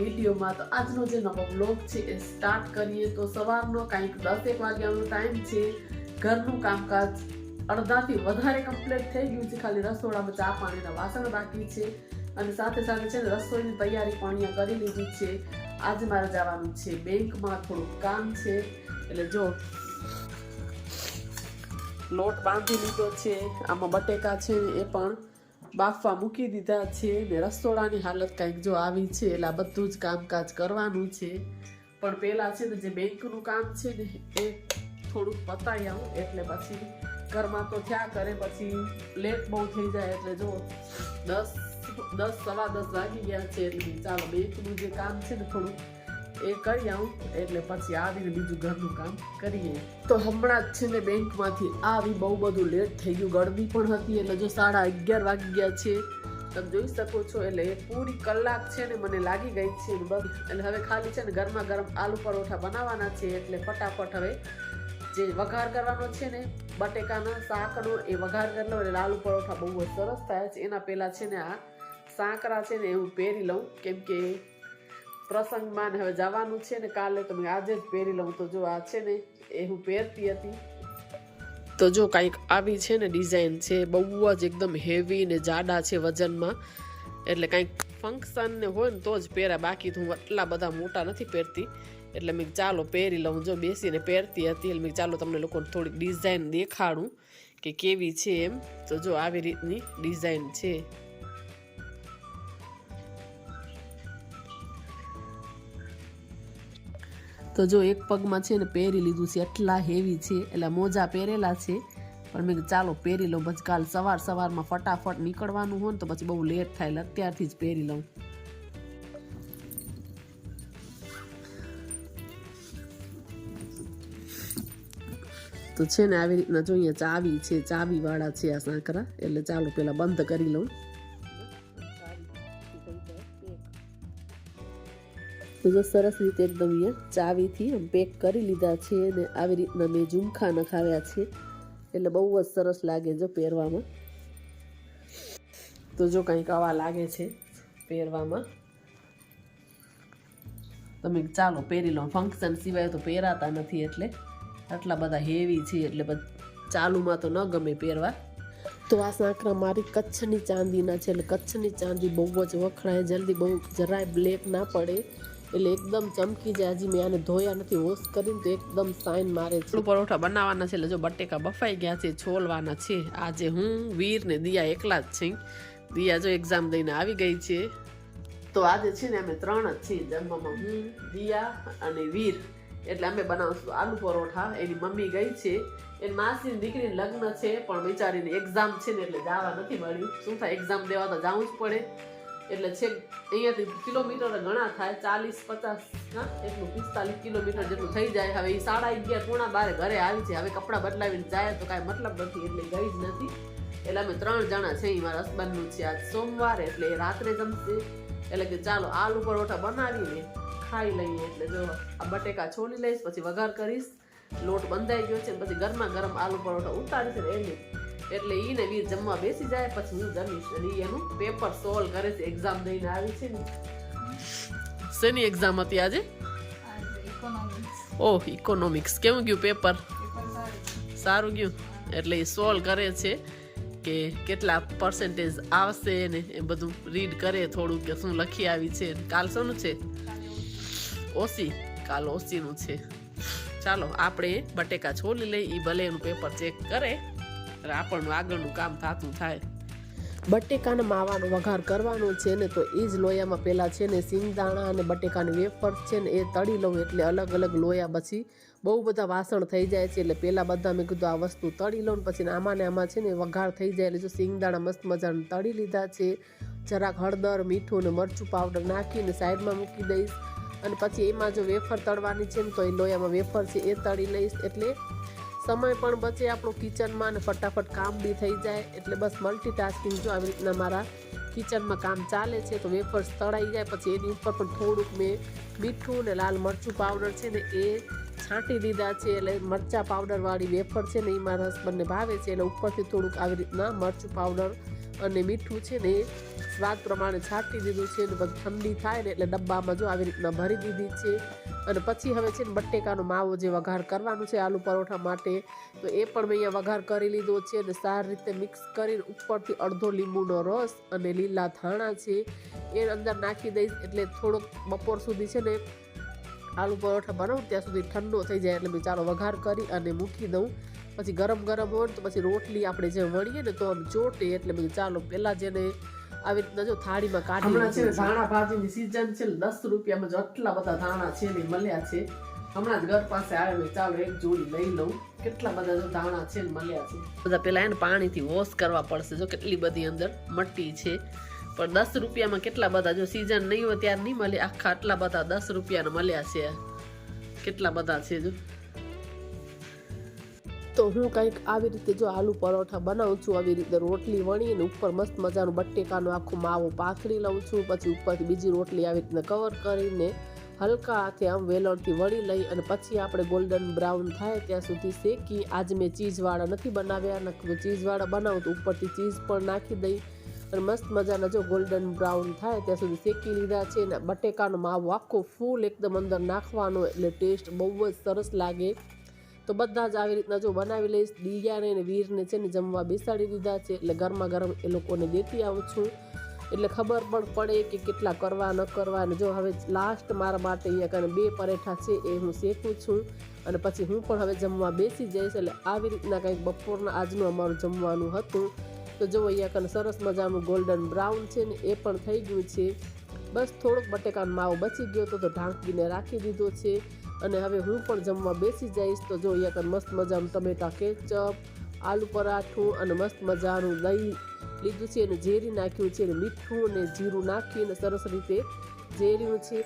વિડીયોમાં તો આજનો જે નવો બ્લોગ છે એ સ્ટાર્ટ કરીએ. તો સવારનો કાંઈક દસેક વાગ્યાનો ટાઈમ છે. ઘરનું કામકાજ અડધાથી વધારે કમ્પ્લીટ થઈ ગયું છે. ખાલી રસોડામાં ચા પાણીના વાસણ બાકી છે. અને સાથે સાથે છે ને રસોઈની તૈયારી પણ અહીંયા કરી લીધી છે. આજે મારે જવાનું છે બેંકમાં થોડુંક કામ છે. એટલે જો, લોટ બાંધી લીધો છે. આમાં બટેકા છે એ પણ બાફવા મૂકી દીધા છે ને રસોડાની હાલત કાંઈક જો આવી છે, એટલે આ બધું જ કામકાજ કરવાનું છે. પણ પહેલાં છે ને જે બેંકનું કામ છે ને એ થોડુંક પતાવી આવું, એટલે પછી ઘરમાં તો થયા કરે, પછી લેટ બહુ થઈ જાય, એટલે જો દસ દસ, સવા દસ વાગી ગયા છે, એટલે ચાલો બેંકનું જે કામ છે ને થોડુંક એ કરી આવું. એટલે પછી આવીને બીજું ઘરનું કામ કરીએ. તો હમણાં જ છે ને બેંકમાંથી આવી બહુ બધું લેટ થઈ ગયું. ગરમી પણ હતી, એટલે જો સાડા અગિયાર વાગી ગયા છે. તમે જોઈ શકો છો, એટલે એ પૂરી કલાક છે ને મને લાગી ગઈ છે એટલે હવે ખાલી છે ને ગરમા ગરમ આલુ પરોઠા બનાવવાના છે, એટલે ફટાફટ હવે જે વઘાર કરવાનો છે ને, બટેકાનો, શાકનો, એ વઘાર કરી લઉં. એટલે આલુ પરોઠા બહુ જ સરસ થાય છે. એના પહેલાં છે ને આ સાંકરા છે ને એ હું પહેરી લઉં. કેમ કે પ્રસંગમાં ને હવે જવાનું છે ને કાલે તો મેં આજે જ પહેરી લઉં. તો જો આ છે ને, એ હું પહેરતી હતી. તો જો કાંઈક આવી છે ને ડિઝાઇન છે, બહુ જ એકદમ હેવી ને જાડા છે વજનમાં. એટલે કાંઈક ફંક્શન ને હોય ને તો જ પહેરા. બાકી તો હું એટલા બધા મોટા નથી પહેરતી. એટલે મેં ચાલો પહેરી લઉં. જો બેસીને પહેરતી હતી, એટલે મેં ચાલો તમને લોકોને થોડીક ડિઝાઇન દેખાડું કે કેવી છે એમ. તો જો આવી રીતની ડિઝાઇન છે. તો જો એક પગમાં છે ને પહેરી લીધું છે, એટલા હેવી છે, એટલે મોજા પહેરેલા છે. પણ મેં ચાલો પહેરી લઉં પછી કાલ સવાર સવારમાં ફટાફટ નીકળવાનું હોય ને તો પછી બહુ લેટ થાય, એટલે અત્યારથી જ પહેરી લઉં. તો છે ને આવી રીતના જોઈએ ચાવી છે ચાવી વાળા છે આ સાંકરા, એટલે ચાલો પેલા બંધ કરી લઉં. તો સરસ રીતે એકદમ અહીંયા ચાવીથી પેક કરી લીધા છે અને આવી રીતના મેં ઝુમખા નખાવ્યા છે. એટલે બહુ જ સરસ લાગે જો પહેરવામાં. તો જો કંઈક આવા લાગે છે પહેરવામાં. તમે ચાલો પહેરી લો. ફંક્શન સિવાય તો પહેરાતા નથી એટલે આટલા બધા હેવી છે એટલે ચાલુમાં તો ન ગમે પહેરવા. તો આ સાંકરા મારી કચ્છની ચાંદીના છે એટલે કચ્છની ચાંદી બહુ જ વખણાય. જલ્દી બહુ જરાય બ્લેક ના પડે. એટલે એકદમ ચમકી જાય. હજી મેં આને ધોયા નથી વોશ કરીને તો એકદમ સાઈન મારે છે. પરોઠા બનાવવાના છે, એટલે જો બટેકા બફાઈ ગયા છે, છોલવાના છે. આજે હું, વીર ને દિયા એકલા જ છે દિયા જો એક્ઝામ દઈને આવી ગઈ છે. તો આજે છે ને અમે ત્રણ જ છીએ જમવામાં. હું, દિયા અને વીર. એટલે અમે બનાવશું આલુ પરોઠા. એની મમ્મી ગઈ છે. એની માસીની દીકરીને લગ્ન છે, પણ બિચારીને એક્ઝામ છે ને એટલે જવા નથી મળ્યું. શું થાય એક્ઝામ દેવા તો જવું જ પડે. એટલે છે અહીંયાથી કિલોમીટર ઘણા થાય, ચાલીસ, પચાસ, હા, એટલું, પિસ્તાલીસ કિલોમીટર જેટલું થઈ જાય. હવે એ સાડા અગિયાર પૂણા બારે ઘરે આવી છે. હવે કપડાં બદલાવીને જાય તો કાંઈ મતલબ નથી, એટલે ગઈ જ નથી. એટલે અમે ત્રણ જણા છે એ મારા હસબન્ડનું છે આજ સોમવાર એટલે એ રાત્રે જમશે. એટલે કે ચાલો, આલુ પરોઠા બનાવીને ખાઈ લઈએ. એટલે જો આ બટેકા છોલી લઈશ, પછી વઘાર કરીશ. લોટ બંધાઈ ગયો છે, પછી ગરમા ગરમ આલુ પરોઠા ઉતારીશ એને એટલે એને વીર જમવા બેસી જાય પછી હું જમીશ. અને એનું પેપર સોલ્વ કરે છે એક્ઝામ દઈને આવી છે ને. શેની એક્ઝામ હતી આજે? ઓહ ઇકોનોમિક્સ કેવું ગયું પેપર સારું ગયું? એટલે એ સોલ્વ કરે છે કે કેટલા પર્સન્ટેજ આવશે ને એ બધું રીડ કરે થોડું કે શું લખી આવી છે. કાલ શોનું છે? ઓસી. કાલ ઓસીનું છે. ચાલો આપણે બટેકા છોલી લઈ એ ભલે એનું પેપર ચેક કરે. એટલે આપણનું આગળનું કામ થતું થાય. બટેકાના માવાનો વઘાર કરવાનો છે ને તો એ જ લોયામાં પહેલાં છે ને સિંગદાણા અને બટેકાની વેફર છે ને એ તળી લઉં એટલે અલગ અલગ લોયા પછી બહુ બધા વાસણ થઈ જાય છે એટલે પહેલાં બધા મેં કીધું આ વસ્તુ તળી લઉં પછી આમાં ને આમાં છે ને વઘાર થઈ જાય એટલે જો સિંગદાણા મસ્ત મજાને તળી લીધા છે. જરાક હળદર, મીઠું અને મરચું પાવડર નાખીને સાઈડમાં મૂકી દઈશ. અને પછી એમાં જો વેફર તળવાની છે ને તો એ લોયામાં વેફર છે એ તળી લઈશ એટલે સમય પણ બચે આપણું કિચનમાં અને ફટાફટ કામ બી થઈ જાય. એટલે બસ મલ્ટીટાસ્કિંગ જો આવી રીતના મારા કિચનમાં કામ ચાલે છે, તો વેફર્સ તળાઈ જાય, પછી એની ઉપર પણ થોડુંક મેં મીઠું ને લાલ મરચું પાવડર છે ને એ છાંટી દીધા છે. એટલે મરચા પાવડરવાળી વેફર છે ને એ મારા હસબન્ડને ભાવે છે, એટલે ઉપરથી થોડુંક આવી રીતના મરચું પાવડર અને મીઠું છે ને સ્વાદ પ્રમાણે છાંટી દીધું છે અને ઠંડી થાય ને એટલે ડબ્બામાં જો આવી રીતના ભરી દીધી છે. અને પછી હવે છે ને બટેકાનો માવો જે વઘાર કરવાનો છે આલુ પરોઠા માટે, તો એ પણ મેં અહીંયા વઘાર કરી લીધો છે અને સારી રીતે મિક્સ કરીને ઉપરથી અડધો લીંબુનો રસ અને લીલા ધાણા છે એ અંદર નાખી દઈશ એટલે થોડોક બપોર સુધી છે ને આલુ પરોઠા બનાવું ત્યાં સુધી ઠંડો થઈ જાય એટલે મેં ચાલો વઘાર કરી અને મૂકી દઉં. પછી ગરમ ગરમ હોય તો પછી રોટલી આપણે જે વણીએ ને તો આમ ચોટે એટલે બધું ચાલો પહેલા જેને આવી રીતના જો થાળીમાં કાઢી હમણાં છે ધાણા ભાજીની સીઝન છે દસ રૂપિયામાં જો આટલા બધા ધાણા છે ને મળ્યા છે. હમણાં જ ઘર પાસે આવ્યો ચાલો એક જોડી લઈ લઉં. કેટલા બધા જો ધાણા છે ને મળ્યા છે. બધા પેલા એને પાણીથી વોશ કરવા પડશે જો કેટલી બધી અંદર મટ્ટી છે. પણ દસ રૂપિયામાં કેટલા બધા જો સીઝન નહીં હોય ત્યારે નહીં મળે. આખા આટલા બધા દસ રૂપિયાના મળ્યા છે. કેટલા બધા છે જો. તો હું કંઈક આવી રીતે જો આલુ પરોઠા બનાવું છું, આવી રીતે રોટલી વણીને ઉપર મસ્ત મજાનું બટેકાનો આખો માવો પાથરી લઉં છું, પછી ઉપરથી બીજી રોટલી આવી રીતના કવર કરીને હલકા હાથે આમ વેલણથી વળી લઈ અને પછી આપણે ગોલ્ડન બ્રાઉન થાય ત્યાં સુધી શેકી. આજ મેં ચીઝવાળા નથી બનાવ્યા નક્કી ચીઝવાળા બનાવું તો ઉપરથી ચીઝ પણ નાખી દઈ અને મસ્ત મજાના જો ગોલ્ડન બ્રાઉન થાય ત્યાં સુધી શેકી લીધા છે અને બટેકાનો માવો આખો ફૂલ એકદમ અંદર નાખવાનો એટલે ટેસ્ટ બહુ જ સરસ લાગે. તો બધા જ આવી રીતના જો બનાવી લઈશ. દિયાને અને વીરને છે ને જમવા બેસાડી દીધા છે. એટલે ગરમા ગરમ એ લોકોને દેતી આવું છું. એટલે ખબર પણ પડે કે કેટલા કરવા, ન કરવા. અને જો હવે લાસ્ટ મારા માટે અહીંયા કારણે બે પરેઠા છે એ હું શેકું છું. અને પછી હું પણ હવે જમવા બેસી જઈશ. એટલે આવી રીતના કંઈક બપોરના આજનું અમારું જમવાનું હતું. તો જો અહીંયા કારણે સરસ મજાનું ગોલ્ડન બ્રાઉન છે ને એ પણ થઈ ગયું છે. બસ થોડોક બટેકાનો માવો બચી ગયો હતો તો ઢાંકીને રાખી દીધો છે. અને હવે હું પણ જમવા બેસી જઈશ, તો જો કને મસ્ત મજાનું ટમેટા કેચઅપ આલુ પરાઠું અને મસ્ત મજાનું દહીં લીધું છે અને ઝેરી નાખ્યું છે અને મીઠું અને જીરું નાખીને સરસ રીતે ઝેર્યું છે.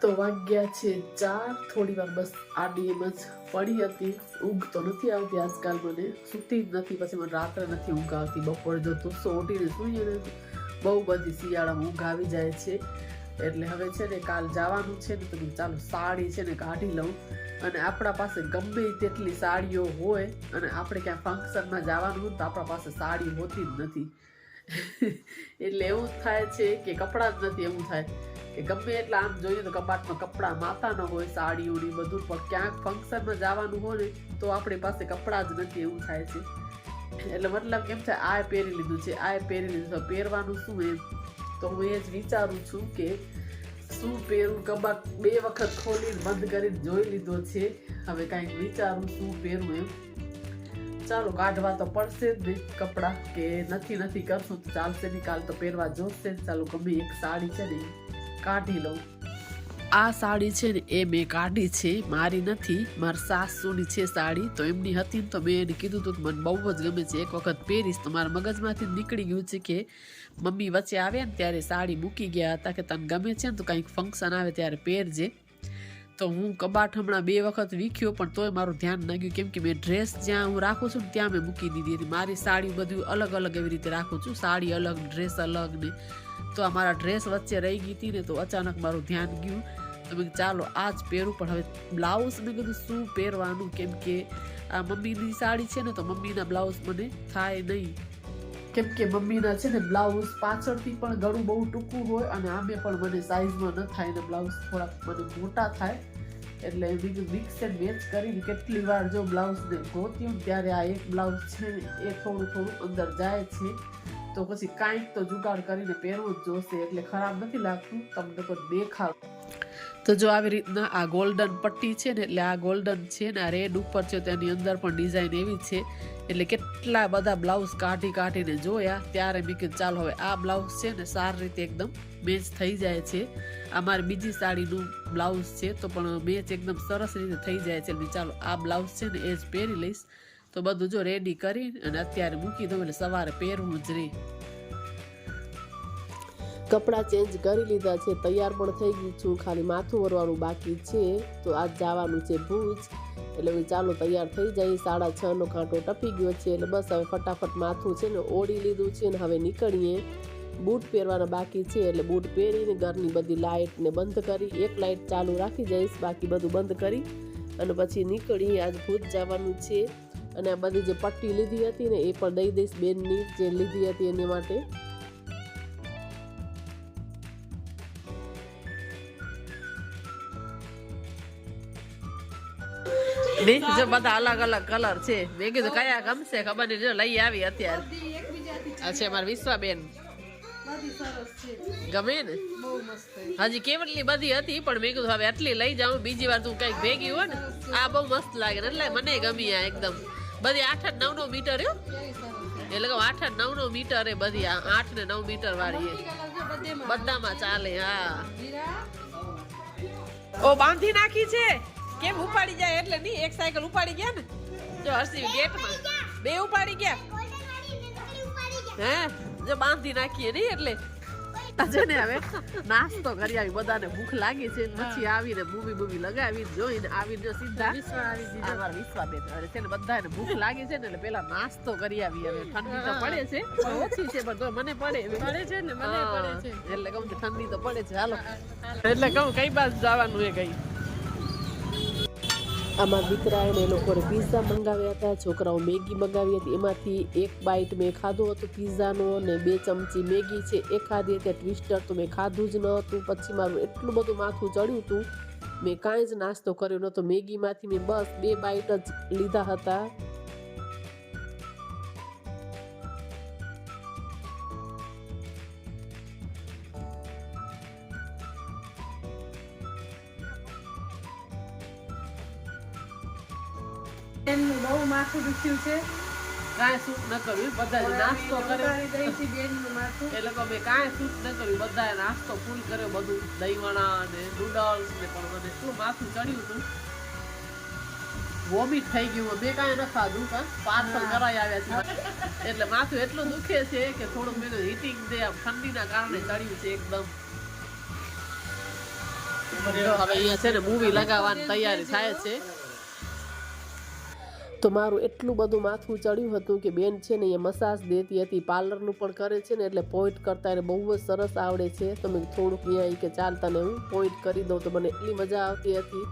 તો વાગ્યા છે ચાર, થોડી વાર બસ આડી એમ જ પડી હતી. ઊંઘ તો નથી આવતી આજકાલ મને, સૂતી જ નથી, પછી મને રાત્રે નથી ઊંઘ આવતી, બપોરે જો સો ઉઠીને સૂઈએ બહુ બધી શિયાળામાં ઊંઘ આવી જાય છે. એટલે હવે છે ને કાલ જવાનું છે ને તો ચાલો સાડી છે ને કાઢી લઉં. અને આપણા પાસે ગમે તેટલી સાડીઓ હોય અને આપણે ક્યાં ફંક્શનમાં જવાનું હોય તો આપણા પાસે સાડી હોતી જ નથી. એટલે એવું થાય છે કે કપડાં જ નથી, એવું થાય. કે ગમે એટલા આમ જોઈએ તો કબાટમાં કપડાં માતા ન હોય સાડીઓની બધું, પણ ક્યાંક ફંક્શનમાં જવાનું હોય ને તો આપણી પાસે કપડાં જ નથી, એવું થાય છે. એટલે મતલબ કેમ થાય, આ પહેરી લીધું છે, આ પહેરી લીધું છે. પહેરવાનું શું એમ? તો હું એ જ વિચારું છું કે શું પહેરું કબાટ બે વખત ખોલીને બંધ કરીને જોઈ લીધો છે. હવે કાંઈક વિચારું શું પહેરું એમ. ચાલો કાઢવા તો પડશે જ નહીં કપડાં, કે નથી નથી કરશું તો ચાલશે નહીં, કાલ તો પહેરવા જોશે ચાલો, ગમે એક સાડી છે ને, કાઢી લઉં. આ સાડી છે ને, એ મેં કાઢી છે, મારી નથી, મારા સાસુની છે સાડી, તો એમની હતી ને તો મેં એને કીધું હતું કે મને બહુ જ ગમે છે. એક વખત પહેરીશ તો મારા મગજમાંથી નીકળી ગયું છે કે મમ્મી વચ્ચે આવે ને ત્યારે સાડી મૂકી ગયા હતા કે તને ગમે છે ને તો કંઈક ફંક્શન આવે ત્યારે પહેરજે. તો હું કબાટ હમણાં બે વખત વીખ્યો, પણ તોય મારું ધ્યાન ન ગયું. કેમ કે મેં ડ્રેસ જ્યાં હું રાખું છું ત્યાં મેં મૂકી દીધી હતી. મારી સાડી બધું અલગ અલગ એવી રીતે રાખું છું. સાડી અલગ ડ્રેસ અલગ ને તો આ મારા ડ્રેસ વચ્ચે રહી ગઈ હતી ને તો અચાનક મારું ધ્યાન ગયું. તો મેં ચાલો, આ જ પહેરું, પણ હવે બ્લાઉઝ મેં કીધું, શું પહેરવાનું? કેમ કે આ મમ્મીની સાડી છે ને, તો મમ્મીના બ્લાઉઝ મને થાય નહીં. કેમ કે મમ્મીના છે ને બ્લાઉઝ પાછળથી પણ ગળું બહુ ટૂંકું હોય અને આમે પણ મને સાઇઝમાં ન થાય ને બ્લાઉઝ થોડાક મને મોટા થાય. એટલે મિક્સ એન્ડ મેચ કરીને કેટલી વાર જો બ્લાઉઝને ગોત્યું, ત્યારે આ એક બ્લાઉઝ છે એ થોડું થોડું અંદર જાય છે. તો પછી કાંઈક તો જુગાડ કરીને પહેરવું જ જોશે એટલે ખરાબ નથી લાગતું. તમને તો દેખાવ. તો જો આવી રીતના આ ગોલ્ડન પટ્ટી છે ને, એટલે આ ગોલ્ડન છે ને, આ રેડ ઉપર છે તેની અંદર પણ ડિઝાઇન એવી છે. એટલે કેટલા બધા બ્લાઉઝ કાઢી કાઢીને જોયા, ત્યારે મેં કીધું, ચાલો હવે આ બ્લાઉઝ છે ને સારી રીતે એકદમ મેચ થઈ જાય છે. આ મારી બીજી સાડીનું બ્લાઉઝ છે, તો પણ મેચ એકદમ સરસ રીતે થઈ જાય છે. ચાલો આ બ્લાઉઝ છે ને એ જ પહેરી લઈશ. તો બધું જો રેડી કરી અને અત્યારે મૂકી દઉં એટલે સવારે પહેરવું જ રહી કપડાં ચેન્જ કરી લીધા છે, તૈયાર પણ થઈ ગયું છું, ખાલી માથું વરવાનું બાકી છે. તો આજ જવાનું છે ભુજ, એટલે હવે ચાલો તૈયાર થઈ જાય સાડા છ નો કાંટો ટપી ગયો છે, એટલે બસ હવે ફટાફટ માથું છે ને ઓળી લીધું છે ને હવે નીકળીએ. બૂટ પહેરવાના બાકી છે, એટલે બૂટ પહેરીને ઘરની બધી લાઇટને બંધ કરી, એક લાઇટ ચાલુ રાખી જઈશ, બાકી બધું બંધ કરી અને પછી નીકળીએ. આજ ભૂજ જવાનું છે. અને આ બધી જે પટ્ટી લીધી હતી ને એ પણ દઈ દઈશ બેનની, જે લીધી હતી એની માટે. અલગ અલગ કલર છે. મેં કીધું કયા ગમશે ખબર નહીં. લઈ આવી અત્યારે. બધી એકબીજાથી આ છે મારા વિશ્વાબેન. ગમે. હજી કેવટલી બધી હતી, પણ મેં કીધું હવે આટલી લઈ જાઉં. બીજી વાર તું કંઈક ભેગી હોય ને, આ બહુ મસ્ત લાગે ને. એટલે મને ગમી આ એકદમ. બધી આઠ આઠ નવ નવ મીટર. એટલે કહું આઠ આઠ નવ નવ મીટર બધી આઠ ને નવ મીટર વાળી બધેમાં. ચાલે હા. ઓ બાંધી નાખી છે. કેમ ઉપાડી જાય એટલે નહીં એક સાયકલ ઉપાડી ગયા ને? જો હર્ષિવ ગેટમાં. બે ઉપાડી ગયા. હે? જો બાંધી નાખીએ નહીં એટલે. છે ને હવે નાસ્તો કરી આવી. બધાને ભૂખ લાગી છે. પછી આવીને મૂવી બૂવી લગાવી જોઈને આવીને સીધા. આ મારા વિશ્વાબેન હવે છે ને બધાને ભૂખ લાગી છે ને એટલે પેલા નાસ્તો કરી આવી હવે. ઠંડી તો પડે છે. ઓછી છે પણ મને પડે પડે છે ને મને પડે છે. એટલે કહું ઠંડી તો પડે છે. હાલો. એટલે કહું કઈ બાજુ જવાનું એ કઈ? આમાં દીકરા એ લોકોને પિઝા મંગાવ્યા હતા, છોકરાઓ મેગી મંગાવી હતી. એમાંથી એક બાઇટ મેં ખાધો હતો પીઝાનો ને બે ચમચી મેગી છે એ ખાધી હતી. ટ્વિસ્ટર તો મેં ખાધું જ ન હતું. પછી મારું એટલું બધું માથું ચડ્યું હતું, મેં કાંઈ જ નાસ્તો કર્યો નહોતો. મેગીમાંથી મેં બસ બે બાઇટ જ લીધા હતા. માથું દુખ્યું છે. કાંઈ સૂટ ન કર્યું બધા નાસ્તો કર્યો. એ લોકો મેં કાંઈ સૂટ ન કર્યું બધાએ નાસ્તો ફૂલ કર્યો બધું દહીંવડા ને નૂડલ્સ ને પણ મને શું માથું ચડ્યું હતું? વોમિટ થઈ ગયું મેં કાંઈ ન ખાધું પણ પાર્સલ કરાવી આવ્યા છે. એટલે માથું એટલું દુખે છે કે થોડુંક મેં હીટિંગ દે આમ ઠંડીના કારણે ચડ્યું છે એકદમ. હવે અહીંયા છે ને મૂવી લગાવવાની તૈયારી થાય છે. તો મારું એટલું બધું માથું ચડ્યું હતું કે બેન છે ને એ મસાજ દેતી હતી, પાર્લરનું પણ કરે છે ને એટલે પોઈન્ટ કરતા એને બહુ જ સરસ આવડે છે. તો મેં થોડુંક અહીંયા ઈ કે ચાલ તને હું પોઈન્ટ કરી દઉં. તો મને એટલી મજા આવતી હતી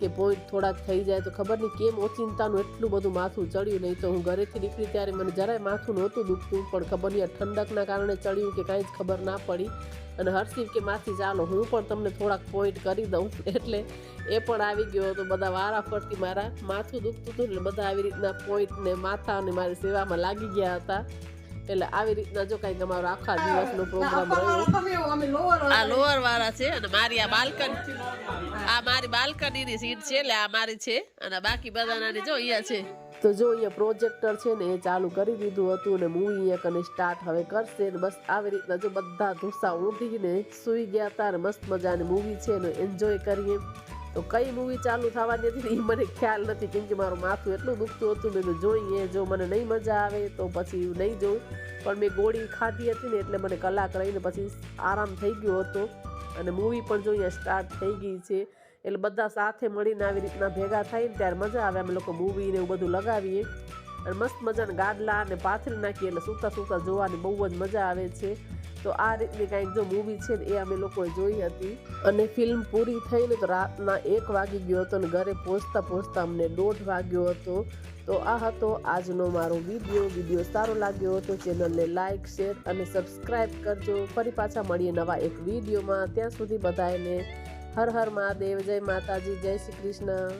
કે પોઈન્ટ થોડાક થઈ જાય તો ખબર નહીં કેમ ઓચિંતાનું એટલું બધું માથું ચડ્યું. નહીં તો હું ઘરેથી નીકળી ત્યારે મને જરાય માથું નહોતું દુખતું, પણ ખબર નહીં ઠંડકના કારણે ચડ્યું કે કાંઈ જ ખબર ના પડી. અને હર્ષિવ કે માથી ચાલો હું પણ તમને થોડાક પોઈન્ટ કરી દઉં. એટલે એ પણ આવી ગયો હતો બધા વારા ફરતી મારા. માથું દુખતું હતું એટલે બધા આવી રીતના પોઈન્ટ ને માથા અને મારી સેવામાં લાગી ગયા હતા. એટલે આવી રીતના જો કઈ તમારો આખા દિવસનો પ્રોગ્રામ રહ્યો. આ લોઅર વાળા છે અને મારી આ બાલ્કની આ મારી બાલ્કનીની સીટ છે એટલે આ મારી છે અને બાકી બધાનાની જો અહીંયા છે. તો જો અહીંયા પ્રોજેક્ટર છે ને એ ચાલુ કરી દીધું હતું ને મૂવી એક કને સ્ટાર્ટ હવે કરશે ને બસ આવી રીતના જો બધા ધૂસા ઊંધીને સૂઈ ગયા હતા ને મસ્ત મજાની મૂવી છે ને એન્જોય કરીએ. તો કઈ મૂવી ચાલુ થવાની હતી એ મને ખ્યાલ નથી કેમ કે મારું માથું એટલું દુખતું હતું મેં જોઈએ, જો મને નહીં મજા આવે તો પછી નહીં જોઉં. પણ મેં ગોળી ખાધી હતી ને એટલે મને કલાક રહીને પછી આરામ થઈ ગયો હતો. અને મૂવી પણ જો અહીંયા સ્ટાર્ટ થઈ ગઈ છે. એટલે બધા સાથે મળીને આવી રીતના ભેગા થઈને ત્યારે મજા આવે. અમે લોકો મૂવી ને એવું બધું લગાવીએ. અને મસ્ત મજાના ગાડલા ને પાથરી નાખીએ એટલે સૂતા સૂતા જોવાની બહુ જ મજા આવે છે. તો આ રીતની કાંઈક જો મૂવી છે ને એ અમે લોકોએ જોઈ હતી. અને ફિલ્મ પૂરી થઈને તો રાતના એક વાગી ગયો હતો અને ઘરે પહોંચતા પહોંચતા અમને દોઢ વાગ્યો હતો. તો આ હતો આજનો મારો વીડિયો વીડિયો સારો લાગ્યો હતો ચેનલને લાઇક શેર અને સબસ્ક્રાઇબ કરજો. ફરી પાછા મળીએ નવા એક વિડીયોમાં ત્યાં સુધી બધાને હર હર મહાદેવ જય માતાજી જય શ્રી કૃષ્ણ.